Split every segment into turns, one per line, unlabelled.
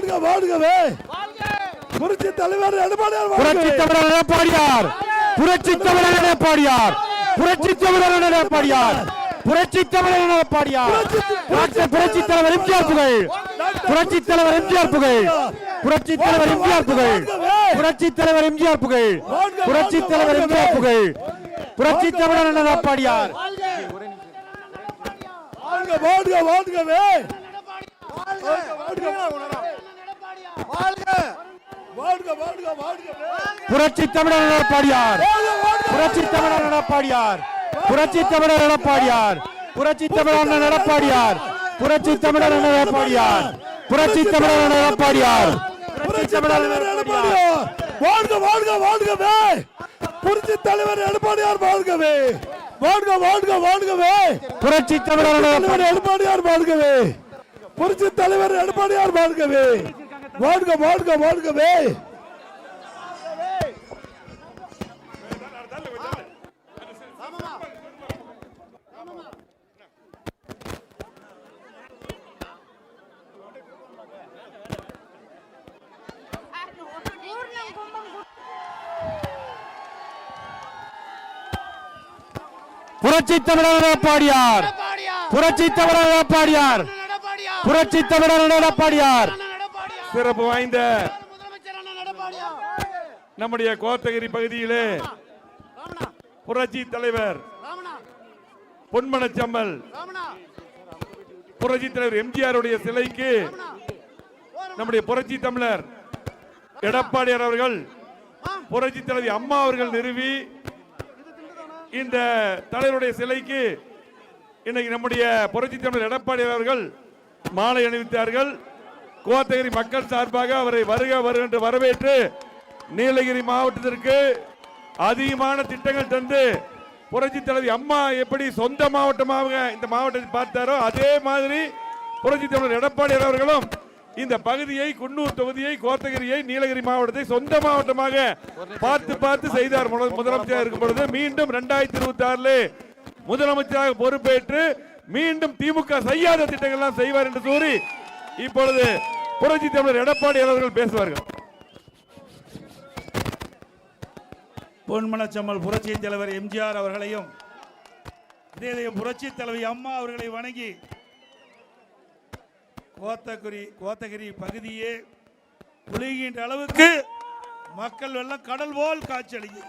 வாழ்க வாழ்கவே புரட்சி தலைவர் எடப்பாடியார்
புரட்சி தமிழர் எடப்பாடியார் புரட்சி தமிழர் எடப்பாடியார் புரட்சி தமிழர் எடப்பாடியார் புரட்சி தமிழர் எடப்பாடியார் டாக்டர் புரட்சி தலைவர் எம்ஜிஆர் புகழ் புரட்சி தலைவர் எம்ஜிஆர் புகழ் புரட்சி தலைவர் எம்ஜிஆர் புகழ் புரட்சி தலைவர் எம்ஜிஆர் புகழ் புரட்சி தலைவர் எம்ஜிஆர் புகழ் புரட்சி தமிழர் எடப்பாடியார்
வாழ்க வாழ்க வாழ்கவே வாழ்க வாழ்க வாழ்கவே
புரட்சி தமிழர் எடப்பாடியார் புரட்சி தமிழர் எடப்பாடியார் புரட்சி தமிழர் எடப்பாடியார் புரட்சி தமிழர் எடப்பாடியார் புரட்சி தமிழர் எடப்பாடியார் புரட்சி தமிழர் எடப்பாடியார் புரட்சி தமிழர் எடப்பாடியார்
வாழ்க வாழ்க வாழ்கவே. புரட்சி தலைவர் எடப்பாடியார் வாழ்கவே. வாழ்க வாழ்க வாழ்கவே.
புரட்சி தமிழர்
தலைவர் எடப்பாடியார் வாழ்கவே. புரட்சி தலைவர் எடப்பாடியார் வாழ்கவே. வாழ்க வாழ்க வாழ்கவே
புரட்சி தமிழர் எடப்பாடியார். புரட்சி தமிழர் எடப்பாடியார். புரட்சி தமிழர் எடப்பாடியார்.
சிறப்பு வாய்ந்த நம்முடைய கோத்தகிரி பகுதியிலே புரட்சி தலைவர் பொன்மனச்சம்மல் புரட்சி தலைவர் எம்ஜிஆர் உடைய சிலைக்கு நம்முடைய புரட்சி தமிழர் எடப்பாடியார் அவர்கள் புரட்சி தலைவி அம்மா அவர்கள் நிறுவி இந்த தலைவருடைய சிலைக்கு இன்னைக்கு நம்முடைய புரட்சி தமிழர் எடப்பாடியார் அவர்கள் மாலை அணிவித்தார்கள். கோத்தகிரி மக்கள் சார்பாக அவரை வருக வருக என்று வரவேற்று நீலகிரி மாவட்டத்திற்கு அதிகமான திட்டங்கள் தந்து புரட்சி தலைவி அம்மா எப்படி சொந்த மாவட்டமாக இந்த மாவட்டத்தை பார்த்தாரோ அதே மாதிரி புரட்சி தலைவர் எடப்பாடி அவர்களும் இந்த பகுதியை குன்னூர் தொகுதியை கோத்தகிரியை நீலகிரி மாவட்டத்தை சொந்த மாவட்டமாக பார்த்து பார்த்து செய்தார். முதலமைச்சராக இருக்கும் பொழுது மீண்டும் இரண்டாயிரத்தி இருபத்தி ஆறுல முதலமைச்சராக பொறுப்பேற்று மீண்டும் திமுக செய்யாத திட்டங்கள்லாம் செய்வார் என்று கூறி இப்பொழுது புரட்சி தமிழர் எடப்பாடி அவர்கள் பேசுவார்கள்.
பொன்மனச்சம்மல் புரட்சி தலைவர் எம்ஜிஆர் அவர்களையும் இதே இதயம் புரட்சி தலைவி அம்மா அவர்களை வணங்கி கோத்தகிரி கோத்தகிரி பகுதியே குளிகின்ற அளவுக்கு மக்கள் வெள்ளம் கடல் போல் காட்சியளிக்கு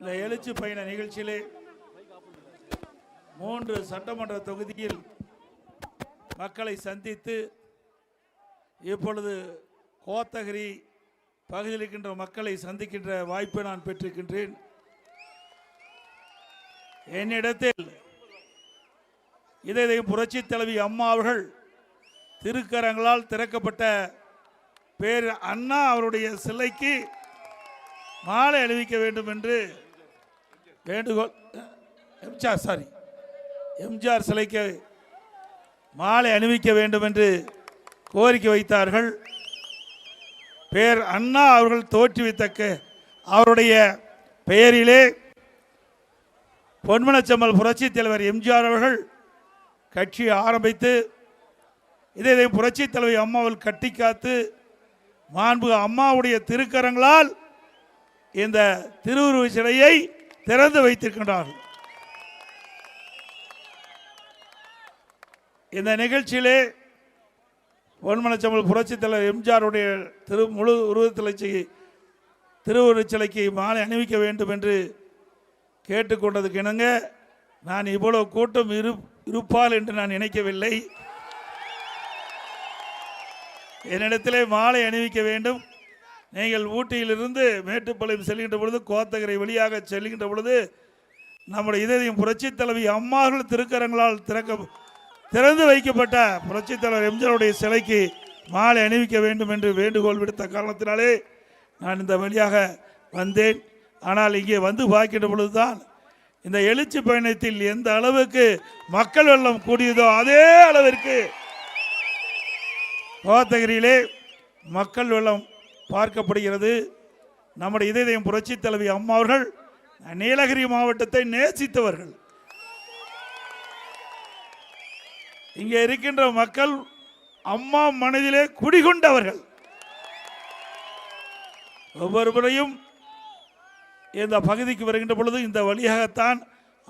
இந்த எழுச்சி பயண நிகழ்ச்சியிலே மூன்று சட்டமன்ற தொகுதியில் மக்களை சந்தித்து இப்பொழுது கோத்தகிரி பகுதியில் இருக்கின்ற மக்களை சந்திக்கின்ற வாய்ப்பை நான் பெற்றிருக்கின்றேன். என்னிடத்தில் இதை புரட்சி தலைவி அம்மா அவர்கள் திருக்கரங்களால் திறக்கப்பட்ட பேர் அண்ணா அவருடைய சிலைக்கு மாலை அணிவிக்க வேண்டும் என்று வேண்டுகோள் சாரி. எம்ஜிஆர் சிலைக்கு மாலை அணிவிக்க வேண்டும் என்று கோரிக்கை வைத்தார்கள். பேர் அண்ணா அவர்கள் தோற்றுவித்தக்க அவருடைய பெயரிலே பொன்மனச்சம்மல் புரட்சி தலைவர் எம்ஜிஆர் அவர்கள் கட்சி ஆரம்பித்து இதை இதை புரட்சி தலைவி அம்மாவில் கட்டி காத்து மாண்பு அம்மாவுடைய திருக்கரங்களால் இந்த திருவுருவ சிலையை திறந்து வைத்திருக்கின்றார்கள். இந்த நிகழ்ச்சியிலே பொன்மனச்சம்பல் புரட்சித் தலைவர் எம்ஜிஆருடைய திரு முழு உருவத்திலைச்சி திருவுருச்சிலைக்கு மாலை அணிவிக்க வேண்டும் என்று கேட்டுக்கொண்டதுக்கு இணங்க நான் இவ்வளவு கூட்டம் இரு இருப்பால் என்று நான் நினைக்கவில்லை. என்னிடத்திலே மாலை அணிவிக்க வேண்டும். நீங்கள் ஊட்டியிலிருந்து மேட்டுப்பாளையம் செல்கின்ற பொழுது கோத்தகரை வழியாக செல்கின்ற பொழுது நம்முடைய இதயம் புரட்சித் தலைவி அம்மார்கள் திருக்கரங்களால் திறக்க திறந்து வைக்கப்பட்ட புரட்சித் தலைவர் எம்ஜிஆருடைய சிலைக்கு மாலை அணிவிக்க வேண்டும் என்று வேண்டுகோள் விடுத்த காரணத்தினாலே நான் இந்த வழியாக வந்தேன். ஆனால் இங்கே வந்து பார்க்கின்ற பொழுதுதான் இந்த எழுச்சி பயணத்தில் எந்த அளவுக்கு மக்கள் வெள்ளம் கூடியதோ அதே அளவிற்கு கோத்தகிரியிலே மக்கள் வெள்ளம் பார்க்கப்படுகிறது. நம்முடைய இதயம் புரட்சித் தலைவி அம்மா அவர்கள் நீலகிரி மாவட்டத்தை நேசித்தவர்கள். இங்கே இருக்கின்ற மக்கள் அம்மா மனதிலே குடிகொண்டவர்கள். ஒவ்வொரு முறையும் இந்த பகுதிக்கு வருகின்ற பொழுது இந்த வழியாகத்தான்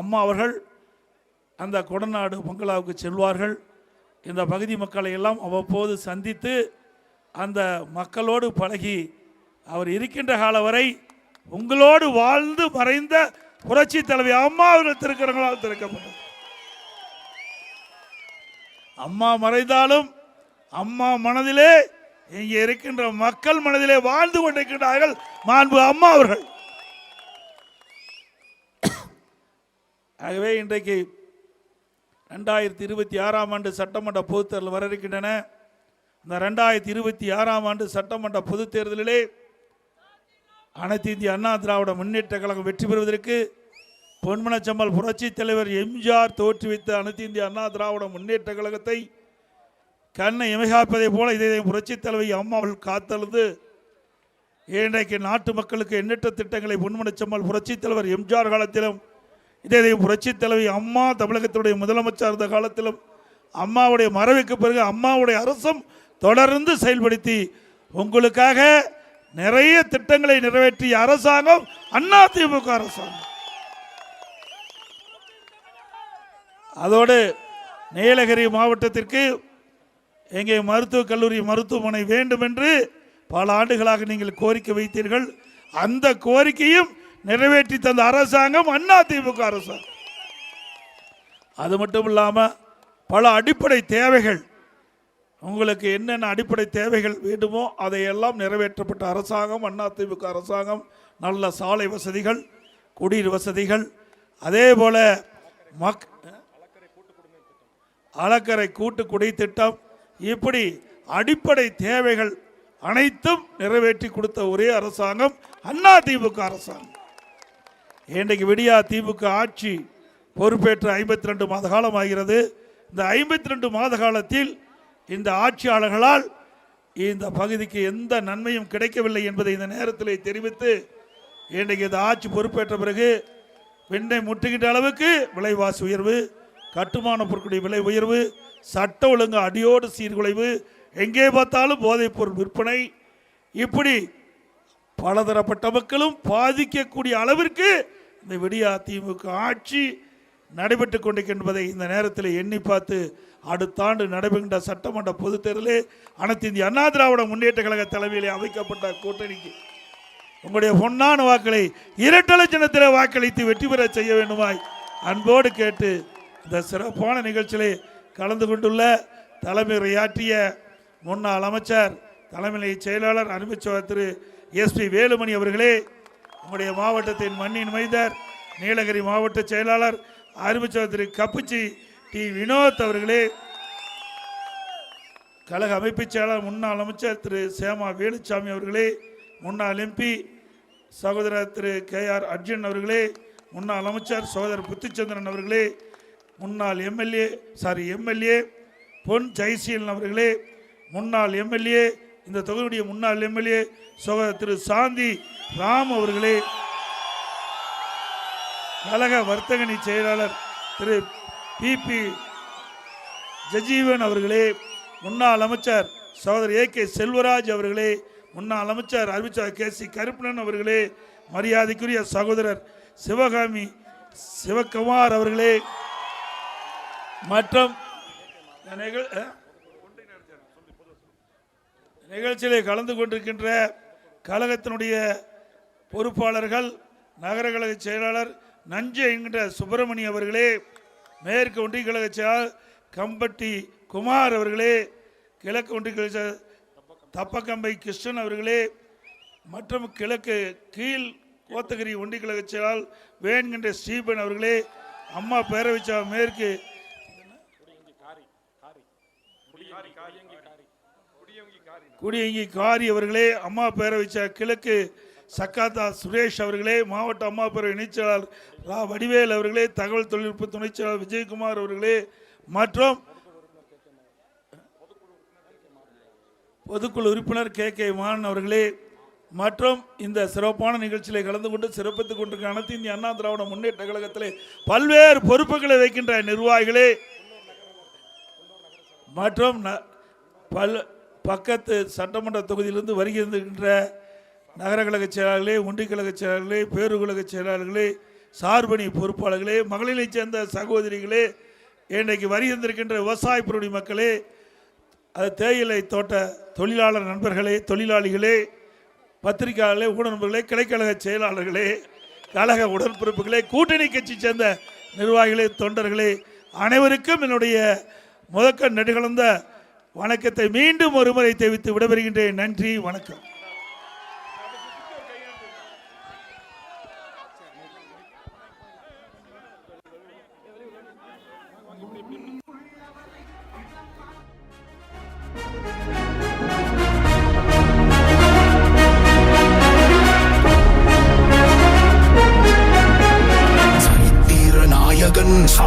அம்மா அவர்கள் அந்த கொடநாடு பங்களாவுக்கு செல்வார்கள். இந்த பகுதி மக்களை எல்லாம் அவ்வப்போது சந்தித்து அந்த மக்களோடு பழகி அவர் இருக்கின்ற காலம் வரை உங்களோடு வாழ்ந்து மறைந்த புரட்சி தலைவி அம்மா அவர்கள் திருக்கிறவங்களால் திறக்கப்பட்டது. அம்மா மறைந்தாலும் அம்மா மனதிலே இங்கே இருக்கின்ற மக்கள் மனதிலே வாழ்ந்து கொண்டிருக்கின்றார்கள் மாண்பு அம்மா அவர்கள். ஆகவே இன்றைக்கு ரெண்டாயிரத்தி இருபத்தி ஆறாம் ஆண்டு சட்டமன்ற பொதுத் தேர்தல் வர இருக்கின்றன. இந்த ரெண்டாயிரத்தி இருபத்தி ஆறாம் ஆண்டு சட்டமன்ற பொதுத் தேர்தலிலே அனைத்து இந்திய அண்ணா திராவிட முன்னேற்ற கழகம் வெற்றி பெறுவதற்கு பொன்மனச்சம்மல் புரட்சி தலைவர் எம்ஜிஆர் தோற்றுவித்த அனைத்து இந்திய அண்ணா திராவிட முன்னேற்ற கழகத்தை கண்ணை இமைகாப்பதைப் போல இதை புரட்சி தலைவி அம்மா காத்தழுது. இன்றைக்கு நாட்டு மக்களுக்கு எண்ணற்ற திட்டங்களை பொன்மனச்சம்மல் புரட்சி தலைவர் எம்ஜிஆர் காலத்திலும் இதே புரட்சி தலைவி அம்மா தமிழகத்துடைய முதலமைச்சர் இருந்த காலத்திலும் அம்மாவுடைய மறைவுக்கு பிறகு அம்மாவுடைய அரசும் தொடர்ந்து செயல்படுத்தி உங்களுக்காக நிறைய திட்டங்களை நிறைவேற்றிய அரசாங்கம் அண்ணா திமுக அரசாங்கம். அதோடு நீலகிரி மாவட்டத்திற்கு எங்கே மருத்துவக் கல்லூரி மருத்துவமனை வேண்டும் என்று பல ஆண்டுகளாக நீங்கள் கோரிக்கை வைத்தீர்கள். அந்த கோரிக்கையும் நிறைவேற்றி தந்த அரசாங்கம் அண்ணா திமுக அரசாங்கம் அது மட்டும் இல்லாமல் பல அடிப்படை தேவைகள். உங்களுக்கு என்னென்ன அடிப்படை தேவைகள் வேண்டுமோ அதையெல்லாம் நிறைவேற்றப்பட்ட அரசாங்கம் அதிமுக அரசாங்கம் நல்ல சாலை வசதிகள் குடிநீர் வசதிகள். அதே போல் மக் அலக்கரை கூட்டு குடி திட்டம் இப்படி அடிப்படை தேவைகள் அனைத்தும் நிறைவேற்றி கொடுத்த ஒரே அரசாங்கம் அண்ணா திமுக அரசாங்கம். இன்றைக்கு விடியா திமுக ஆட்சி பொறுப்பேற்ற ஐம்பத்தி ரெண்டு மாத காலம் ஆகிறது. இந்த ஐம்பத்தி ரெண்டு மாத காலத்தில் இந்த ஆட்சியாளர்களால் இந்த பகுதிக்கு எந்த நன்மையும் கிடைக்கவில்லை என்பதை இந்த நேரத்தில் தெரிவித்து இன்றைக்கு இந்த ஆட்சி பொறுப்பேற்ற பிறகு வெண்ணை முட்டுகின்ற அளவுக்கு விலைவாசி உயர்வு கட்டுமான பொருட்களுடைய விலை உயர்வு சட்ட ஒழுங்கு அடியோடு சீர்குலைவு எங்கே பார்த்தாலும் போதைப்பொருள் விற்பனை. இப்படி பலதரப்பட்ட மக்களும் பாதிக்கக்கூடிய அளவிற்கு இந்த விடியா திமுக ஆட்சி நடைபெற்று கொண்டிருக்கின்றதை இந்த நேரத்தில் எண்ணி பார்த்து அடுத்த ஆண்டு நடைபெறுகின்ற சட்டமன்ற பொதுத் தேர்தலில் அனைத்து இந்திய அண்ணா திராவிட முன்னேற்ற கழக தலைமையிலே அமைக்கப்பட்ட கூட்டணிக்கு உங்களுடைய பொன்னான வாக்களை இரட்டலை சின்னத்தில் வாக்களித்து வெற்றி பெற செய்ய வேண்டுமாய் அன்போடு கேட்டு இந்த சிறப்பான நிகழ்ச்சியிலே கலந்து கொண்டுள்ள தலைமை உரையாற்றிய முன்னாள் அமைச்சர் தலைமை செயலாளர் அனுப்பிச்சவர் திரு எஸ்பி வேலுமணி அவர்களே நம்முடைய மாவட்டத்தின் மண்ணின் மைதர் நீலகிரி மாவட்ட செயலாளர் அறிவிச்சவர் திரு கப்புச்சி டி. வினோத் அவர்களே கழக அமைப்புச் செயலாளர் முன்னாள் அமைச்சர் திரு சேமா வேலுச்சாமி அவர்களே முன்னாள் எம்பி சகோதரர் திரு கே ஆர் அர்ஜுன் அவர்களே முன்னாள் அமைச்சர் சகோதரர் புத்திச்சந்திரன் அவர்களே முன்னாள் எம்எல்ஏ சாரி எம்எல்ஏ பொன் ஜெயசீலன் அவர்களே முன்னாள் எம்எல்ஏ இந்த தொகுதியுடைய முன்னாள் எம்எல்ஏ சோக திரு சாந்தி ராம் அவர்களே கழக வர்த்தகணி செயலாளர் திரு பிபி ஜஜீவன் அவர்களே முன்னாள் அமைச்சர் சகோதரர் ஏ கே செல்வராஜ் அவர்களே முன்னாள் அமைச்சர் அறிவிச்சர் கே. சி. கருப்பணன் அவர்களே மரியாதைக்குரிய சகோதரர் சிவகாமி சிவகுமார் அவர்களே மற்றும் இந்த நிகழ்ச்சியிலே கலந்து கொண்டிருக்கின்ற கழகத்தினுடைய பொறுப்பாளர்கள் நகர கழக செயலாளர் நஞ்சு என்கின்ற சுப்பிரமணி அவர்களே மேற்கு ஒன்றிய கழக செயலாளர் கம்பட்டி குமார் அவர்களே கிழக்கு ஒன்றிய கழக தப்பக்கம்பை கிருஷ்ணன் அவர்களே மற்றும் கிழக்கு கீழ் கோத்தகிரி ஒன்றிய கழக செயலாளர் வேண்கின்ற ஸ்ரீபன் அவர்களே அம்மா பேரவைச்சா மேற்கு குடியங்கி காரி அவர்களே அம்மா பேரவை கிழக்கு சக்காத்தா சுரேஷ் அவர்களே மாவட்ட அம்மா பேரவை இணைச்செயலாளர் ரா வடிவேல் அவர்களே தகவல் தொழில்நுட்ப துணைச் செயலாளர் விஜயகுமார் அவர்களே மற்றும் பொதுக்குழு உறுப்பினர் கே கே மான் அவர்களே மற்றும் இந்த சிறப்பான நிகழ்ச்சியில் கலந்து கொண்டு சிறப்பித்துக் கொண்டிருக்கிற அனைத்து இந்திய அண்ணா திராவிட முன்னேற்ற கழகத்திலே பல்வேறு பொறுப்புகளை வைக்கின்ற நிர்வாகிகளே மற்றும் ந- பல் பக்கத்து சட்டமன்ற தொகுதியிலிருந்து வருகின்ற நகர கழக செயலாளர்களே ஒன்றிய கழக செயலாளர்களே பேருகழக செயலாளர்களே சார்பணி பொறுப்பாளர்களே மகளிரைச் சேர்ந்த சகோதரிகளே இன்றைக்கு வருகின்றிருக்கின்ற விவசாய பொருடி மக்களே அது தேயிலை தோட்ட தொழிலாளர் நண்பர்களே தொழிலாளிகளே பத்திரிகையாளர்களே ஊடகங்களே கிளைக்கழக செயலாளர்களே கழக உடன்பிறப்புகளே கூட்டணி கட்சி சேர்ந்த நிர்வாகிகளே தொண்டர்களே அனைவருக்கும் என்னுடைய முதக்க நெடுகலந்த வணக்கத்தை மீண்டும் ஒருமுறை தெரிவித்து விடைபெறுகின்றேன். நன்றி வணக்கம்.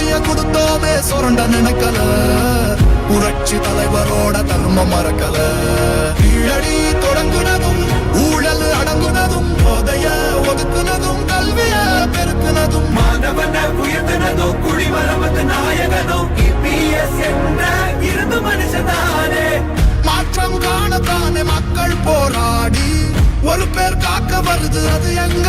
வளர்ச்சிய கொடுத்தோமே சுரண்ட நினைக்கல. புரட்சி தலைவரோட தர்மம் மறக்கல. கீழடி தொடங்குனதும் ஊழல் அடங்குனதும் போதைய ஒதுக்குனதும் கல்விய பெருக்குனதும்.
மாணவன உயர்த்தினதோ குடிமரமத்து நாயகனோ இபிஎஸ் என்ற இருந்து மனுஷனானே
மாற்றம் காணத்தானே மக்கள் போராடி. ஒரு பேர் காக்க வருது அது எங்க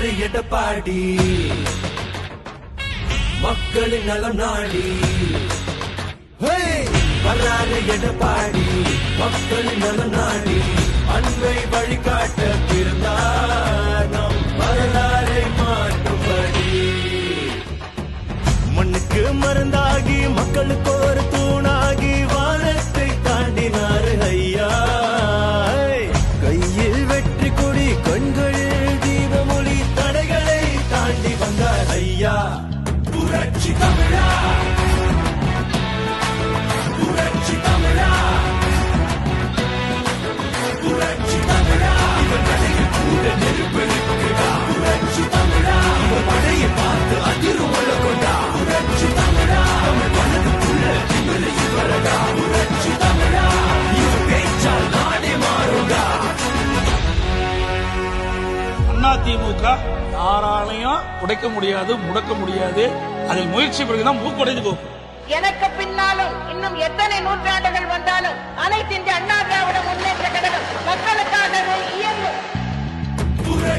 வர்றாரு எடப்பாடி. மக்களின் நலம் நாடி. வர்றாரு எடப்பாடி மக்களின் நலம் நாடி. அன்பை வழிகாட்ட பிறந்தார் நம் வரலாறை மாற்றும்படி. மண்ணுக்கு மருந்தாகி மக்களுக்கு
அதிமுக யாராலையும் உடைக்க முடியாது முடக்க முடியாது. அதில் முயற்சி பிறகுதான் மூக்குடைந்து போகும்.
எனக்கு பின்னாலும் இன்னும் எத்தனை நூற்றாண்டுகள் வந்தாலும் அனைத்து இந்திய அண்ணா திராவிட முன்னேற்ற கழகம் மக்களுக்காகவே இயங்கும்
தீர